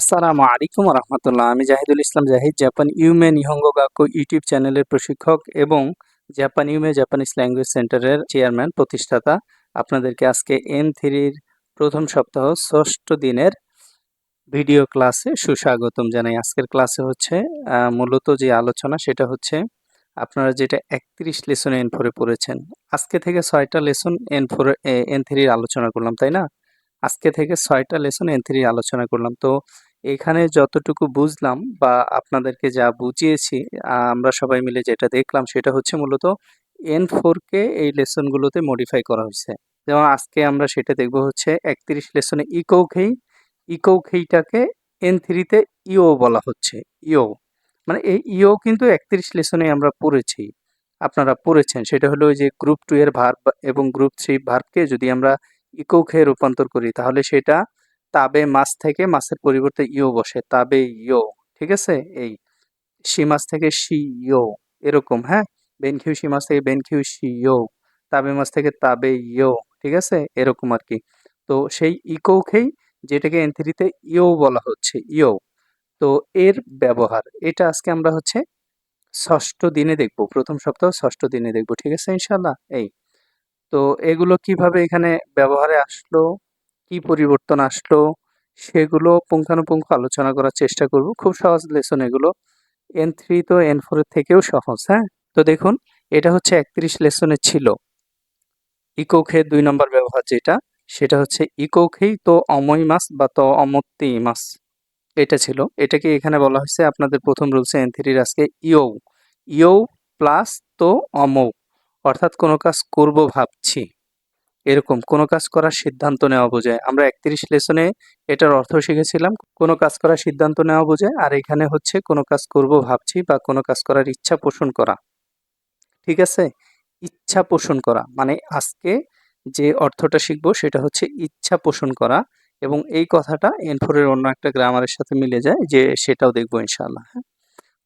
আসসালামু আলাইকুম রহমতুল্লাহ। আমি Zahidul Islam Zahid, Japan Yume Nihongo Gakko YouTube চ্যানেলের প্রশিক্ষক এবং জাপান ইউমে জাপানিজ ল্যাঙ্গুয়েজ সেন্টারের চেয়ারম্যান, প্রতিষ্ঠাতা। আপনাদেরকে আজকে এন থ্রির প্রথম সপ্তাহ ষষ্ঠ দিনের ভিডিও ক্লাসে সুস্বাগতম জানাই। আজকের ক্লাসে হচ্ছে মূলত যে আলোচনা সেটা হচ্ছে, আপনারা যেটা একত্রিশ লেসন এন ফোরে পড়েছেন। আজকে থেকে ছয়টা লেসন এন ফোরে এন থ্রির আলোচনা করলাম, তাই না? আজকে থেকে ছয়টা লেসন এন থ্রি আলোচনা করলাম। তো এখানে যতটুকু বুঝলাম বা আপনাদেরকে যা বুঝিয়েছি আমরা সবাই মিলে যেটা দেখলাম সেটা হচ্ছে মূলত এন ফোরকে এই লেসনগুলোতে মডিফাই করা হয়েছে। যেমন আজকে আমরা সেটা দেখব হচ্ছে একত্রিশ লেসনে ইকৌখেই ইকৌখেইটাকে এন থ্রিতে ইও বলা হচ্ছে ইও মানে এই ইও কিন্তু একত্রিশ লেসনে আমরা পড়েছি, আপনারা পড়েছেন। সেটা হলো যে গ্রুপ টু এর ভার্ব এবং গ্রুপ থ্রি ভার্বকে যদি আমরা ইকৌখে রূপান্তর করি, তাহলে সেটা তাবে মাছ থেকে মাছের পরিবর্তে ইও বসে। তাবে ইও ঠিক আছে? এই সি মাছ থেকে সি ইও এরকম হ্যাঁ? বেনখিউ সি মাছ থেকে বেনখিউ সি ইও তাবে মাছ থেকে তাবে ইও ঠিক আছে? এরকম আর কি তো সেই ইকৌখেই যেটাকে এনথ্রিতে ইও বলা হচ্ছে ইও তো এর ব্যবহার, এটা আজকে আমরা হচ্ছে ষষ্ঠ দিনে দেখব, প্রথম সপ্তাহ ষষ্ঠ দিনে দেখব, ঠিক আছে ইনশাল্লাহ এই, তো এগুলো কীভাবে এখানে ব্যবহারে আসলো? কি পরিবর্তন আসলো, সেগুলো পুঙ্খানুপুঙ্খ আলোচনা করার চেষ্টা করব। খুব সহজ লেসন এগুলো। এন থ্রি তো এন ফোরের থেকেও সহজ হ্যাঁ? তো দেখুন, এটা হচ্ছে একত্রিশ লেসনে ছিল। ইকোখে দুই নম্বর ব্যবহার যেটা, সেটা হচ্ছে ইকোখেই তো অময় মাস বা তো অমত্তি মাস। এটা ছিল। এটাকে এখানে বলা হয়েছে আপনাদের প্রথম রুলসে এন থ্রির আজকে ইও ইও প্লাস তো অমৌ। অর্থাৎ কোনো কাজ করব ভাবছি। এরকম কোনো কাজ করার সিদ্ধান্ত নেওয়া বোঝায়। আমরা একত্রিশ লেসনে এটার অর্থ শিখেছিলাম, কোনো কাজ করার সিদ্ধান্ত নেওয়া বোঝায় আর এখানে হচ্ছে কোনো কাজ করব ভাবছি বা কোনো কাজ করার ইচ্ছা পোষণ করা। ঠিক আছে? ইচ্ছা পোষণ করা মানে আজকে যে অর্থটা শিখব সেটা হচ্ছে ইচ্ছা পোষণ করা এবং এই কথাটা এন ফোরের অন্য একটা গ্রামারের সাথে মিলে যায় যে সেটাও দেখব ইনশাল্লাহ হ্যাঁ?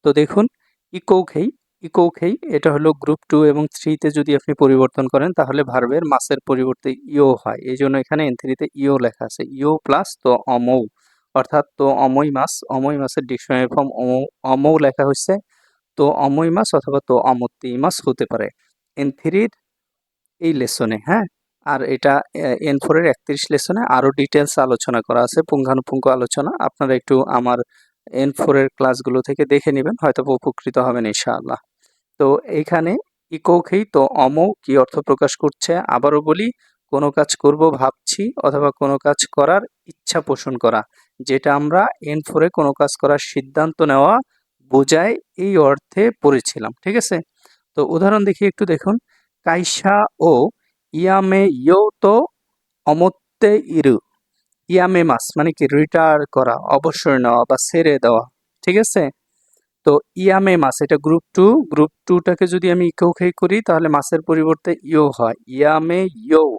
তো দেখুন, ইকৌখেই ইকৌখেই এটা হলো গ্রুপ টু এবং থ্রিতে যদি আপনি পরিবর্তন করেন, তাহলে ভার্বের মাসের পরিবর্তে ইও হয়। এই জন্য এখানে এন থ্রিতে ইও লেখা আছে। ইও প্লাস তো অমৌ, অর্থাৎ তো অমই মাস, অমই মাসের ডিকশনারি ফর্ম অমৌ লেখা হচ্ছে তো অমই মাস অথবা তো অমত্তি মাস হতে পারে। এন থ্রির এই লেসনে হ্যাঁ? আর এটা এন ফোরের একত্রিশ লেসনে আরও ডিটেলস আলোচনা করা আছে, পুঙ্খানুপুঙ্খ আলোচনা। আপনারা একটু আমার এন ফোরের ক্লাসগুলো থেকে দেখে নেবেন হয়তো উপকৃত হবেন, ইনশাআল্লাহ। তো এইখানে ইকৌখেই তো অমৌ কি অর্থ প্রকাশ করছে? আবারও বলি, কোনো কাজ করব ভাবছি অথবা কোনো কাজ করার ইচ্ছা পোষণ করা। যেটা আমরা এন ফোরে কোনো কাজ করার সিদ্ধান্ত নেওয়া বোঝায় এই অর্থে পড়েছিলাম, ঠিক আছে? তো উদাহরণ দেখি একটু দেখুন। কাইসা ও ইয়ামে ইয়ো তো অমত্তে ইরু। ইয়ামে মাস মানে কি রিটায়ার করা, অবসর নেওয়া বা ছেড়ে দেওয়া, ঠিক আছে? তো ইয়ামে মাস এটা গ্রুপ টু গ্রুপ টুটাকে যদি আমি ইকৌখেই করি, তাহলে মাসের পরিবর্তে ইও হয়। ইয়ামে ইয়ো,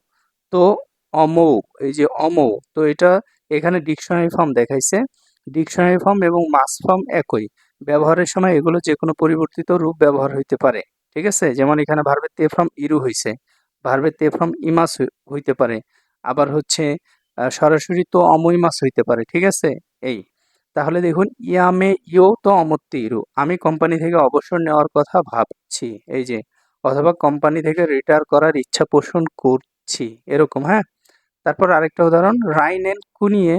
তো অমৌ, এই যে অমৌ, তো এটা এখানে ডিকশনারি ফর্ম দেখাইছে। ডিকশনারি ফর্ম এবং মাস ফর্ম একই। ব্যবহারের সময় এগুলো যে কোনো পরিবর্তিত রূপ ব্যবহার হইতে পারে। ঠিক আছে? যেমন এখানে ভার্বের তে ফর্ম ইরু হইছে। ভার্বের তে ফর্ম ইমাস হই- হইতে পারে। আবার হচ্ছে সরাসরি তো অমই মাস হইতে পারে। ঠিক আছে? এই। তাহলে দেখুন, ইয়ামে ইও তো অমত্তি ইরু আমি কোম্পানি থেকে অবসর নেওয়ার কথা ভাবছি। এই যে, অথবা কোম্পানি থেকে রিটায়ার করার ইচ্ছা পোষণ করছি। এরকম হ্যাঁ? তারপর আরেকটা উদাহরণ, রাইনেন কুনিয়ে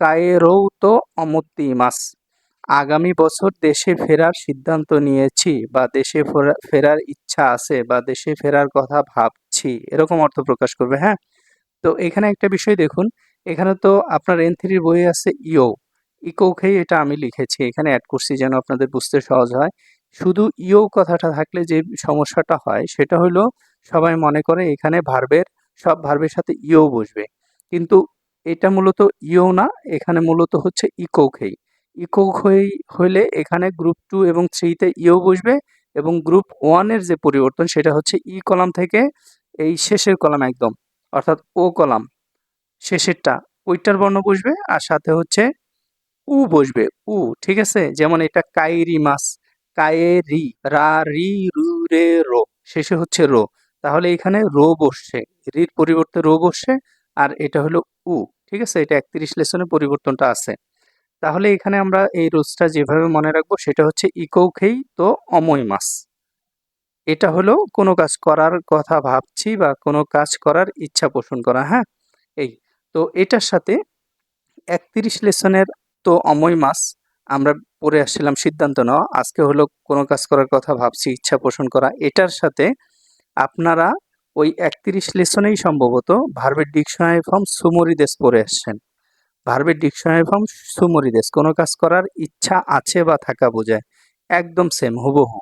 কায়েরৌ তো অমত্তি মাস আগামী বছর দেশে ফেরার সিদ্ধান্ত নিয়েছি বা দেশে ফেরা- ফেরার ইচ্ছা আছে বা দেশে ফেরার কথা ভাবছি। এরকম অর্থ প্রকাশ করবে হ্যাঁ? তো এখানে একটা বিষয় দেখুন, এখানে তো আপনার এন থ্রির বই আছে ইও ইকোখেই এটা আমি লিখেছি, এখানে অ্যাড করছি যেন আপনাদের বুঝতে সহজ হয়। শুধু ইও কথাটা থাকলে যে সমস্যাটা হয়, সেটা হলো সবাই মনে করে এখানে ভার্বের সব ভার্বের সাথে ইও বসবে। কিন্তু এটা মূলত ইও না, এখানে মূলত হচ্ছে ইকোখেই ইকোখেই হইলে এখানে গ্রুপ টু এবং থ্রিতে ইও বসবে এবং গ্রুপ ওয়ানের যে পরিবর্তন, সেটা হচ্ছে ই কলাম থেকে এই শেষের কলাম একদম, অর্থাৎ ও কলাম, শেষেরটা, ওইটার বর্ণ বসবে আর সাথে হচ্ছে উ বসবে, উ, ঠিক আছে? যেমন এটা কাইরি মাস কায়ে রি, রা, রি, রু, রে, শেষে হচ্ছে রো। তাহলে এখানে রো বসছে, রির পরিবর্তে রো বসছে, আর এটা হলো উ, ঠিক আছে? এটা একত্রিশ লেসনে পরিবর্তনটা আছে। তাহলে এখানে আমরা এই রোজটা যেভাবে মনে রাখব, সেটা হচ্ছে ইকৌখেই তো অময় মাস এটা হলো কোনো কাজ করার কথা ভাবছি বা কোনো কাজ করার ইচ্ছা পোষণ করা হ্যাঁ? এই, তো এটার সাথে একত্রিশ লেসনের তো অময় মাস, আমরা পরে আসছিলাম সিদ্ধান্ত নেওয়া। আজকে হলো কোনো কাজ করার কথা ভাবছি, ইচ্ছা পোষণ করা। এটার সাথে আপনারা ওই একত্রিশ লেসনেই সম্ভবত ভার্বের ডিকশনারি ফর্ম সুমরিদেশ পড়ে আসছেন। ভার্বের ডিকশনারি ফর্ম সুমরিদেশ কোনো কাজ করার ইচ্ছা আছে বা থাকা বোঝায়, একদম সেম হুবহু।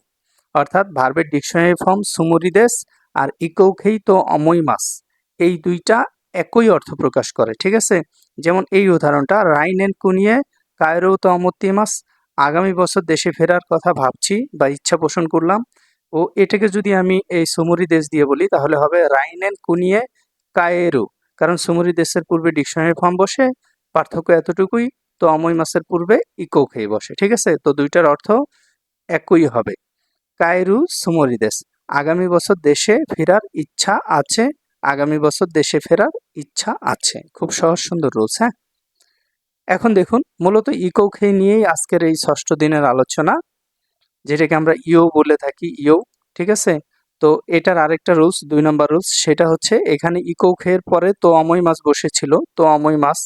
অর্থাৎ ভার্বের ডিকশনারি ফর্ম সুমরিদেশ আর ইকৌখেই তো অময় মাস। এই দুইটা একই অর্থ প্রকাশ করে, ঠিক আছে? যেমন এই উদাহরণটা, রাইন রাইনেন কুনিয়ে কায়রো তো অমত্তি মাস আগামী বছর দেশে ফেরার কথা ভাবছি বা ইচ্ছা পোষণ করলাম ও এটাকে যদি আমি এই সুমরি দেশ দিয়ে বলি, তাহলে হবে রাইন রাইনেন কুনিয়ে কায়েরু। কারণ সুমরি দেশের পূর্বে ডিকশনারি ফর্ম বসে, পার্থক্য এতটুকুই তো অময় মাসের পূর্বে ইকো খেয়ে বসে, ঠিক আছে? তো দুইটার অর্থ একই হবে। কায়রু সুমরি দেশ, আগামী বছর দেশে ফেরার ইচ্ছা আছে আগামী বছর দেশে ফেরার ইচ্ছা আছে। খুব সহজ, সুন্দর রুলস হ্যাঁ? এখন দেখুন, মূলত ইকো খেয়ে নিয়েই আজকের এই ষষ্ঠ দিনের আলোচনা, যেটাকে আমরা ইও বলে থাকি, ইও, ঠিক আছে? তো এটার আরেকটা রুলস দুই নম্বর রুলস সেটা হচ্ছে এখানে ইকো খেয়ের পরে তো অময় মাছ বসেছিল, তো অময় মাছ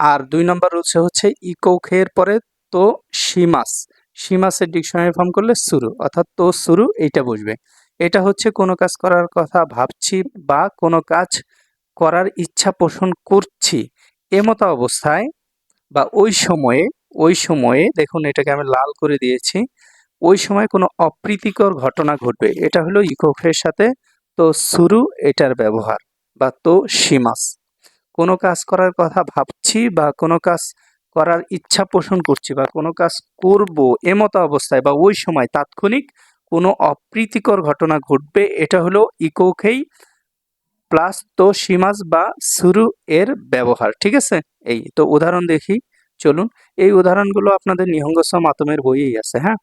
আর দুই নম্বর রুলসে হচ্ছে ইকো খেয়ের পরে তো সীমাস সীমাসের ডিকশনারি ফর্ম করলে শুরু, অর্থাৎ তো শুরু, এইটা বসবে। এটা হচ্ছে কোনো কাজ করার কথা ভাবছি বা কোনো কাজ করার ইচ্ছা পোষণ করছি। এমতো অবস্থায় বা ওই সময়ে ওই সময়ে দেখুন এটাকে আমি লাল করে দিয়েছি, ওই সময় কোনো অপ্রীতিকর ঘটনা ঘটবে। এটা হলো ইকোফের সাথে তো শুরু এটার ব্যবহার বা তো সীমাস। কোনো কাজ করার কথা ভাবছি বা কোনো কাজ করার ইচ্ছা পোষণ করছি বা কোনো কাজ করব এমতো অবস্থায় বা ওই সময় তাৎক্ষণিক কোনো অপ্রীতিকর ঘটনা ঘটবে, এটা হলো ইকোখেই প্লাস তো সীমাস বা সুরু এর ব্যবহার, ঠিক আছে? এই তো উদাহরণ দেখি, চলুন। এই উদাহরণগুলো আপনাদের নিহঙ্গস মাতমের বইয়েই আছে হ্যাঁ?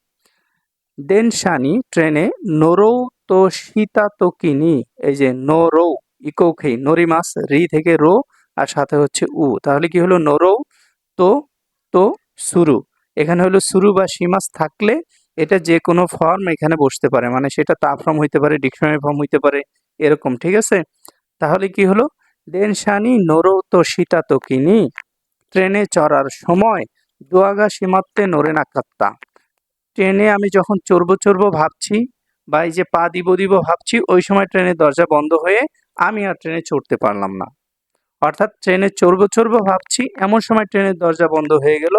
দেন শানি ট্রেনে নোরৌ তো সীতা তো কিনি এই যে নোরৌ, ইকোখেই, নরিমাস, রি থেকে রো আর সাথে হচ্ছে উ। তাহলে কি হলো? নোরৌ তো তো সুরু এখানে হলো সুরু বা সীমাস থাকলে এটা যে কোনো ফর্ম এখানে বসতে পারে। মানে সেটা তা ফর্ম হইতে পারে ডিকশনারি ফর্ম হইতে পারে, এরকম, ঠিক আছে? তাহলে কি হলো? দেন শানি নোরৌ তো সীতা তো কিনি, ট্রেনে চড়ার সময় দোয়াগা সীমাত্তে নড়ে না কাত্তা। ট্রেনে আমি যখন চড়বো চড়বো ভাবছি বা এই যে পা দিব দিব ভাবছি, ওই সময় ট্রেনের দরজা বন্ধ হয়ে আমি আর ট্রেনে চড়তে পারলাম না। অর্থাৎ ট্রেনে চড়বো চড়বো ভাবছি, এমন সময় ট্রেনের দরজা বন্ধ হয়ে গেল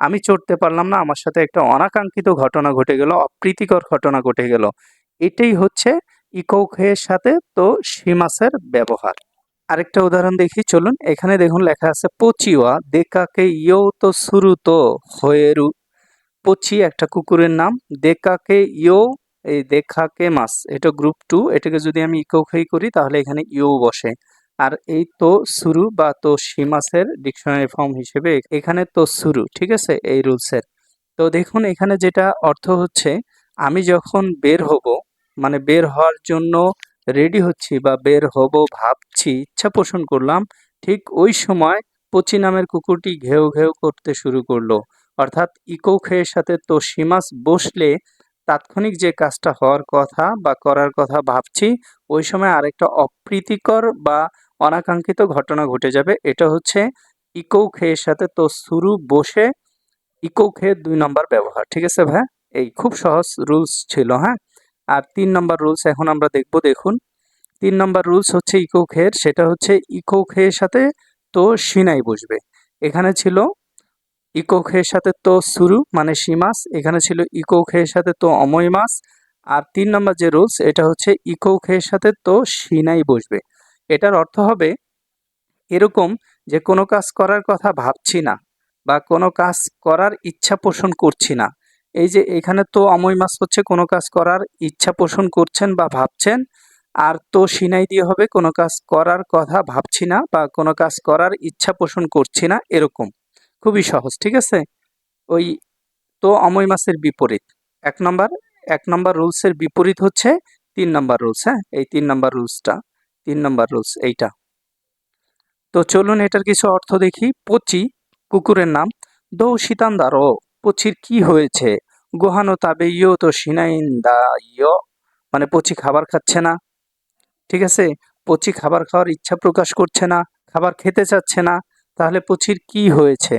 আমি চড়তে পারলাম না, আমার সাথে একটা অনাকাঙ্ক্ষিত ঘটনা ঘটে গেল, অপ্রীতিকর ঘটনা ঘটে গেল। এটাই হচ্ছে ইকৌখের সাথে তো সীমাসের ব্যবহার। আরেকটা উদাহরণ দেখি, চলুন। এখানে দেখুন লেখা আছে, পচিওয়া দেকাকে ইয়ো তো শুরু তো হয়েরু। পচি একটা কুকুরের নাম, দেকাকে ইয়ো, এই দেখাকে মাস। এটা গ্রুপ টু এটাকে যদি আমি ইকোখেই করি, তাহলে এখানে ইউ বসে। আর এই তো শুরু বা তো সীমাসের ডিকশনারি ফর্ম হিসেবে এখানে তো শুরু, ঠিক আছে? এই রুলসের। তো দেখুন, এখানে যেটা অর্থ হচ্ছে, আমি যখন বের হব মানে বের হওয়ার জন্য রেডি হচ্ছি বা বের হব ভাবছি, ইচ্ছা পোষণ করলাম, ঠিক ওই সময় পচি নামের কুকুরটি ঘেউ ঘেউ করতে শুরু করল। অর্থাৎ ইকো খেয়ের সাথে তো সীমাস বসলে তাৎক্ষণিক যে কাজটা হওয়ার কথা বা করার কথা ভাবছি, ওই সময় আরেকটা অপ্রীতিকর বা অনাকাঙ্ক্ষিত ঘটনা ঘটে যাবে। এটা হচ্ছে ইকো খেয়ের সাথে তো শুরু বসে ইকো খেয়ের দুই নম্বর ব্যবহার, ঠিক আছে ভাই? এই খুব সহজ রুলস ছিল হ্যাঁ? আর তিন নম্বর রুলস এখন আমরা দেখব, দেখুন। তিন নম্বর রুলস হচ্ছে ইকো খেয়ের সেটা হচ্ছে ইকো খেয়ের সাথে তো সিনাই বসবে। এখানে ছিল ইকো খেয়ের সাথে তো শুরু মানে সীমাস এখানে ছিল ইকো খেয়ের সাথে তো অময় মাস। আর তিন নম্বর যে রুলস এটা হচ্ছে ইকো খেয়ের সাথে তো সিনাই বসবে। এটার অর্থ হবে, এরকম যে কোনো কাজ করার কথা ভাবছি না বা কোনো কাজ করার ইচ্ছা পোষণ করছি না। এই যে এখানে তো অময় মাস হচ্ছে, কোনো কাজ করার ইচ্ছা পোষণ করছেন বা ভাবছেন, আর তো সিনাই দিয়ে হবে, কোনো কাজ করার কথা ভাবছি না বা কোনো কাজ করার ইচ্ছা পোষণ করছি না, এরকম। খুবই সহজ, ঠিক আছে? ওই তো অময় মাসের বিপরীত। এক নম্বর এক নম্বর রুলসের বিপরীত হচ্ছে, তিন নম্বর রুলস হ্যাঁ? এই তিন নম্বর রুলসটা। তিন নম্বর রুলস এইটা। তো চলুন এটার কিছু অর্থ দেখি। পচি, কুকুরের নাম দৌ শীতান্দারো পচির কি হয়েছে? গোহানো তাবে ইয়ো তো সিনাইন্দা ইয় মানে পচি খাবার খাচ্ছে না। ঠিক আছে? পচি খাবার খাওয়ার ইচ্ছা প্রকাশ করছে না, খাবার খেতে চাচ্ছে না। তাহলে পচির কি হয়েছে?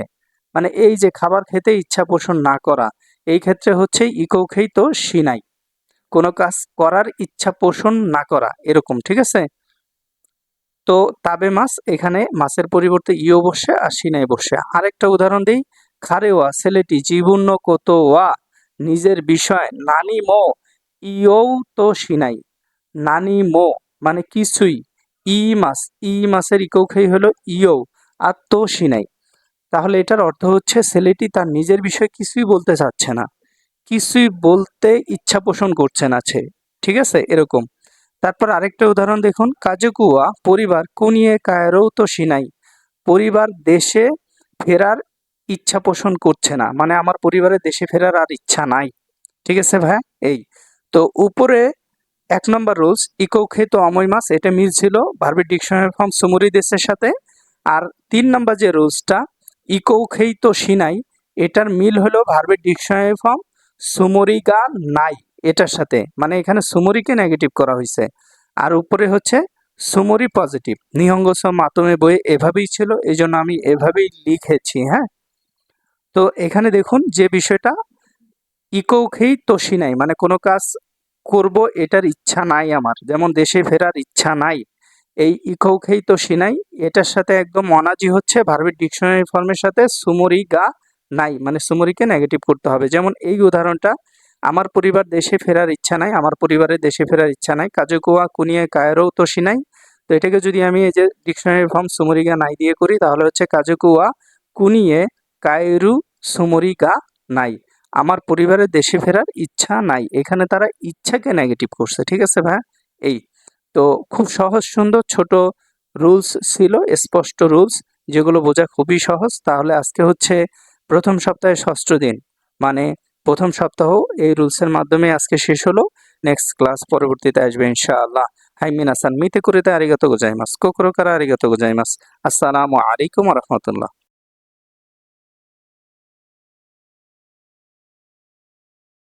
মানে এই যে খাবার খেতে ইচ্ছা পোষণ না করা, এই ক্ষেত্রে হচ্ছে ইকৌখেই তো সিনাই। কোনো কাজ করার ইচ্ছা পোষণ না করা, এরকম, ঠিক আছে? তো তাবে মাছ এখানে মাছের পরিবর্তে ইও বসে আর সিনাই বসে। আরেকটা উদাহরণ দিই। খারেওয়া, ছেলেটি জীবন্য কত ওয়া নিজের বিষয়, নানি মো ইও তো সিনাই। নানি মো মানে কিছুই। ই মাস ই মাসের ইকৌখেই হলো ইও আর তো সিনাই। তাহলে এটার অর্থ হচ্ছে ছেলেটি তার নিজের বিষয়ে কিছুই বলতে চাচ্ছে না। কিছুই বলতে ইচ্ছা পোষণ করছে না সে। ঠিক আছে? এরকম। তারপর আরেকটা উদাহরণ দেখুন। কাজুকুয়া পরিবার কুনিয়ে কায়রও তো সিনাই। পরিবার দেশে ফেরার ইচ্ছা পোষণ করছে না। মানে আমার পরিবারের দেশে ফেরার আর ইচ্ছা নাই। ঠিক আছে ভাই? এই। তো উপরে এক নম্বর রুলস ইকৌখে তো অময় মাস এটা মিল ছিল ভার্বের ডিকশনারি ফর্ম সুমুরি দেশের সাথে। আর তিন নম্বর যে রুলসটা ইকৌখেই তো সিনাই, এটার মিল হলো ভার্বের ডিকশনারি ফর্ম সুমরিগা নাই। এটার সাথে। মানে এখানে সুমরিকে নেগেটিভ করা হয়েছে আর উপরে হচ্ছে সুমরি পজিটিভ নিহঙ্গস মাতমে বইয়ে এভাবেই ছিল এই জন্য আমি এভাবেই লিখেছি হ্যাঁ? তো এখানে দেখুন যে বিষয়টা, ইকৌখেই তোষি নাই। মানে কোনো কাজ করব এটার ইচ্ছা নাই আমার। যেমন দেশে ফেরার ইচ্ছা নাই। এই ইকৌখেই তোষি নাই। এটার সাথে একদম অনাজি হচ্ছে ভার্বের ডিকশনারি ফর্মের সাথে সুমরি গা নাই। মানে সুমরিকে নেগেটিভ করতে হবে। যেমন এই উদাহরণটা আমার পরিবার দেশে ফেরার ইচ্ছা নাই, আমার পরিবারের দেশে ফেরার ইচ্ছা নাই। কাজুকুয়া কুনিয়ে কায়রও তোষি নাই। তো এটাকে যদি আমি এই যে ডিকশনারি ফর্ম সুমরিকা নাই দিয়ে করি, তাহলে হচ্ছে কাজুকুয়া কুনিয়ে কায়রু সুমরিকা নাই। আমার পরিবারের দেশে ফেরার ইচ্ছা নাই। এখানে তারা ইচ্ছাকে নেগেটিভ করছে, ঠিক আছে ভাই? এই। তো খুব সহজ, সুন্দর, ছোট রুলস ছিল, স্পষ্ট রুলস যেগুলো বোঝা খুবই সহজ। তাহলে আজকে হচ্ছে প্রথম সপ্তাহে ষষ্ঠ দিন। মানে প্রথম সপ্তাহ এই রুলসের মাধ্যমে আজকে শেষ হলো। নেক্সট ক্লাস পরবর্তীতে আসবে ইনশাআল্লাহ। হাইমিন আসান মিতে করিতে আরিগত গোজাইমাস, কোকরো কারা আরিগত গোজাইমাস। আসসালামু আলাইকুম রহমতুল্লাহ।